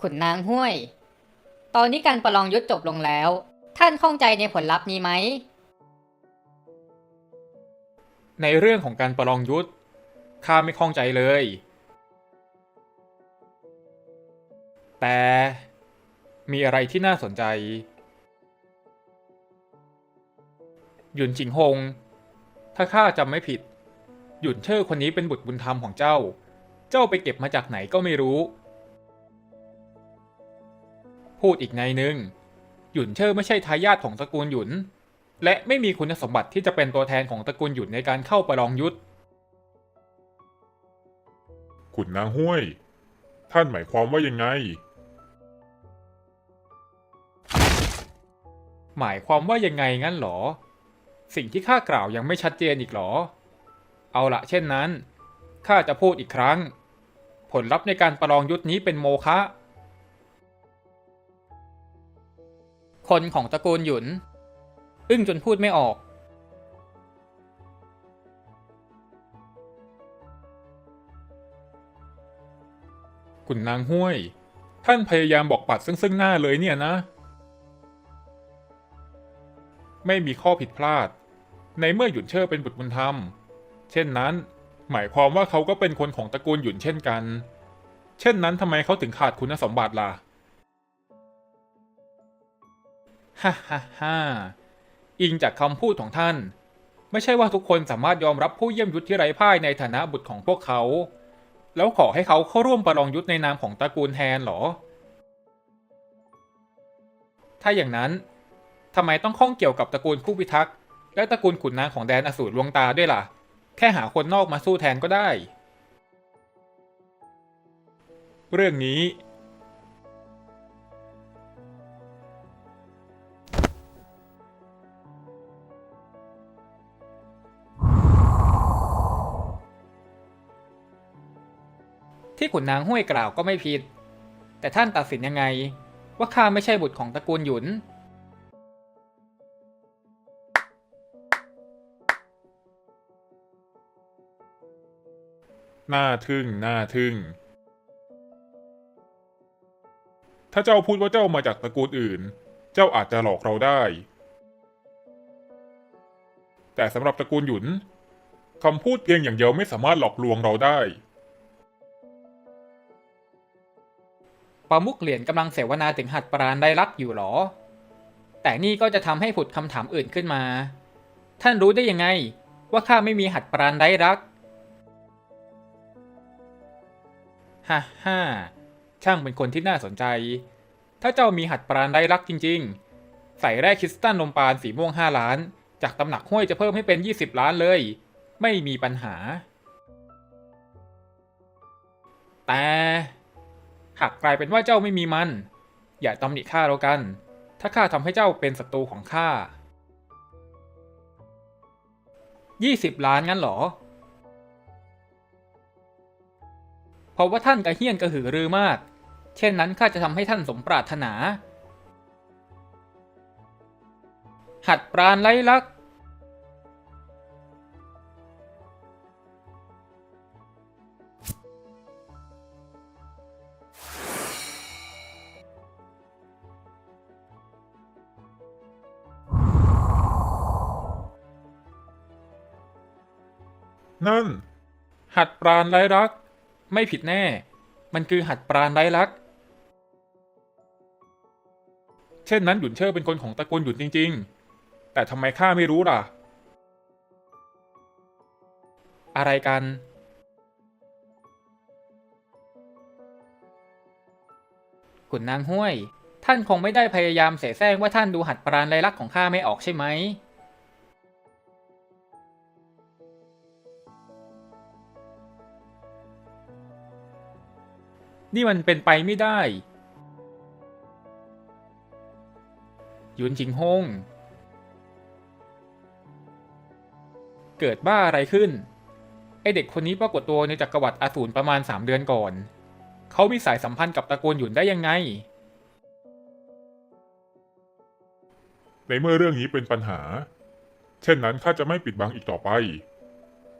ขุนนางห้วย ตอนนี้การประลองยุทธจบลงแล้ว ท่านข้องใจในผลลัพธ์นี้ไหม ในเรื่องของการประลองยุทธข้าไม่ข้องใจเลย แต่มีอะไรที่น่าสนใจ หยุนจิงฮงถ้าข้าจำไม่ผิด หยุนเชอร์คนนี้เป็นบุตรบุญธรรมของเจ้า เจ้าไปเก็บมาจากไหนก็ไม่รู้ พูดอีกในหนึ่งหยุนเชอร์ไม่ใช่ทายาทของตระกูลหยุน และไม่มีคุณสมบัติที่จะเป็นตัวแทนของตระกูลหยุนในการเข้าประลองยุทธขุนนางห้วย ท่านหมายความว่ายังไง หมายความว่ายังไงงั้นเหรอ สิ่งที่ข้ากล่าวยังไม่ชัดเจนอีกเหรอ เอาละเช่นนั้นข้าจะพูดอีกครั้ง ผลลัพธ์ในการประลองยุทธนี้เป็นโมฆะ คนของตระกูลหยุน อึ้งจนพูดไม่ออก ขุนนางห้วย ท่านพยายามบอกปัดซึ่งซึ่งหน้าเลยเนี่ยนะ ไม่มีข้อผิดพลาด ในเมื่อหยุนเชอร์เป็นบุตรบุญธรรม เช่นนั้น หมายความว่าเขาก็เป็นคนของตระกูลหยุนเช่นกัน เช่นนั้นทำไมเขาถึงขาดคุณสมบัติล่ะ ฮ่าฮ่าฮ่าอิงจากคำพูดของท่าน ไม่ใช่ว่าทุกคนสามารถยอมรับผู้เยี่ยมยุทธที่ไร้พ่ายในฐานะบุตรของพวกเขา แล้วขอให้เขาเข้าร่วมประลองยุทธในนามของตระกูลแทนหรอ ถ้าอย่างนั้นทำไมต้องข้องเกี่ยวกับตระกูลผู้พิทักษ์และตระกูลขุนนางของแดนอสูรลวงตาด้วยล่ะ แค่หาคนนอกมาสู้แทนก็ได้ เรื่องนี้ ที่ขุนนางห้วยกล่าวก็ไม่ผิด แต่ท่านตัดสินยังไง ว่าข้าไม่ใช่บุตรของตระกูลหยุน น่าทึ่ง น่าทึ่ง ถ้าเจ้าพูดว่าเจ้ามาจากตระกูลอื่น เจ้าอาจจะหลอกเราได้ แต่สำหรับตระกูลหยุนคำพูดเพียงอย่างเดียวไม่สามารถหลอกลวงเราได้ ปามุกเหรียญกำลังเสวนาถึงหัดปราณได้รักอยู่หรอ แต่นี่ก็จะทำให้ผุดคำถามอื่นขึ้นมา ท่านรู้ได้ยังไง ว่าข้าไม่มีหัดปราณได้รักฮ่าฮ่าช่างเป็นคนที่น่าสนใจ ถ้าเจ้ามีหัดปราณได้รักจริง ๆ ใส่แร่คริสตัลนมปานสีม่วงห้าล้าน จากตำหนักห้วยจะเพิ่มให้เป็น 20 ล้านเลย ไม่มีปัญหา แต่ หากกลายเป็นว่าเจ้าไม่มีมัน อย่าตำหนิข้าแล้วกัน ถ้าข้าทำให้เจ้าเป็นศัตรูของข้า 20 ล้านงั้นหรอ เพราะว่าท่านกระเฮี้ยนกระหือรือมาก เช่นนั้นข้าจะทำให้ท่านสมปรารถนา หัดปราณไร้ลักษ นั่น หัดปราณไร้รัก ไม่ผิดแน่ มันคือหัดปราณไร้รัก เช่นนั้นหยุนเชอร์เป็นคนของตระกูลหยุนจริง ๆ แต่ทำไมข้าไม่รู้ล่ะ อะไรกัน ขุนนางห้วย ท่านคงไม่ได้พยายามเสแสร้งว่าท่านดูหัดปราณไร้ลักของข้าไม่ออกใช่ไหม นี่มันเป็นไปไม่ได้หยุนจิงฮง เกิดบ้าอะไรขึ้น ไอเด็กคนนี้ปรากฏตัวในจักรวรรดิอสูรประมาณ 3 เดือนก่อน เขามีสายสัมพันธ์กับตระกูลหยุนได้ยังไง ในเมื่อเรื่องนี้เป็นปัญหา เช่นนั้นข้าจะไม่ปิดบังอีกต่อไป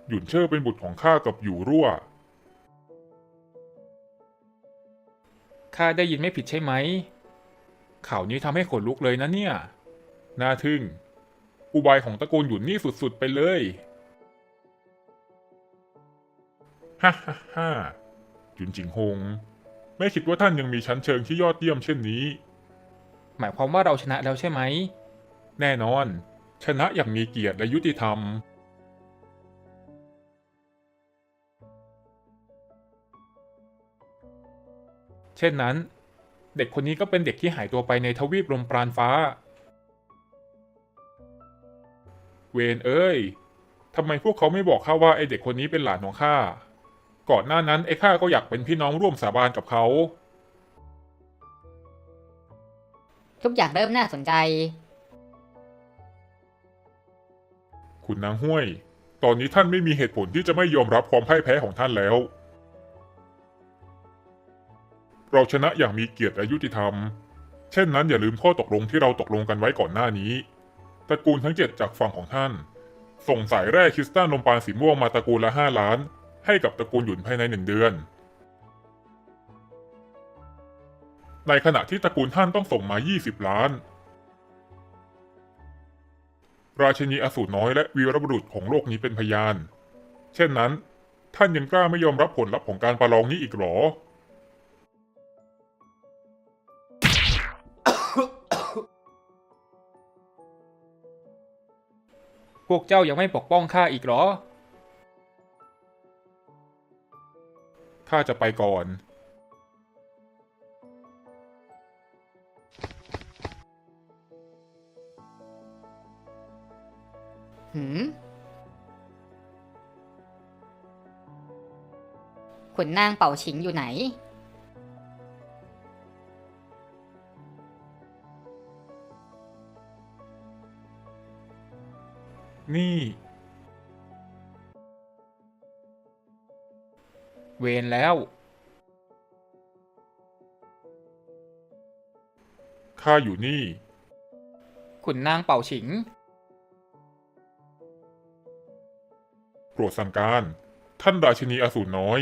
หยุนเชอร์เป็นบุตรของข้ากับอยู่รั่ว ข้าได้ยินไม่ผิดใช่ไหม ข่าวนี้ทำให้ขนลุกเลยนะเนี่ย น่าทึ่ง อุบายของตระกูลหยุนนี่สุดๆไปเลย ฮ่าฮ่าฮ่าหยุนจิงฮง ไม่คิดว่าท่านยังมีชั้นเชิงที่ยอดเยี่ยมเช่นนี้ หมายความว่าเราชนะแล้วใช่ไหม แน่นอน ชนะอย่างมีเกียรติและยุติธรรม เช่นนั้น เด็กคนนี้ก็เป็นเด็กที่หายตัวไปในทวีปลมปราณฟ้า เวนเอ้ยทำไมพวกเขาไม่บอกข้าว่าไอเด็กคนนี้เป็นหลานของข้า ก่อนหน้านั้นไอข้าก็อยากเป็นพี่น้องร่วมสาบานกับเขา ทุกอย่างเริ่มน่าสนใจ คุณนางห้วย ตอนนี้ท่านไม่มีเหตุผลที่จะไม่ยอมรับความพ่ายแพ้ของท่านแล้ว เราชนะอย่างมีเกียรติและยุติธรรม เช่นนั้นอย่าลืมข้อตกลงที่เราตกลงกันไว้ก่อนหน้านี้ ตระกูลทั้งเจ็ดจากฝั่งของท่าน ส่งสายแร่คริสตัลนมปานสีม่วงมาตระกูลละห้าล้าน ให้กับตระกูลหยุนภายในหนึ่งเดือน ในขณะที่ตระกูลท่านต้องส่งมา 20 ล้าน ราชินีอสูรน้อยและวีรบุรุษของโลกนี้เป็นพยาน เช่นนั้น ท่านยังกล้าไม่ยอมรับผลลัพธ์ของการประลองนี้อีกหรอ พวกเจ้ายังไม่ปกป้องข้าอีกเหรอ ข้าจะไปก่อน หืมขุนนางเป่าฉิงอยู่ไหน นี่ เวรแล้ว ข้าอยู่นี่ ขุนนางเป่าฉิง โปรดสั่งการ ท่านราชินีอสูรน้อย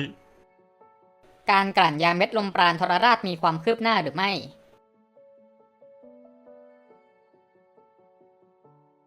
การกลั่นยาเม็ดลมปราณทรราชมีความคืบหน้าหรือไม่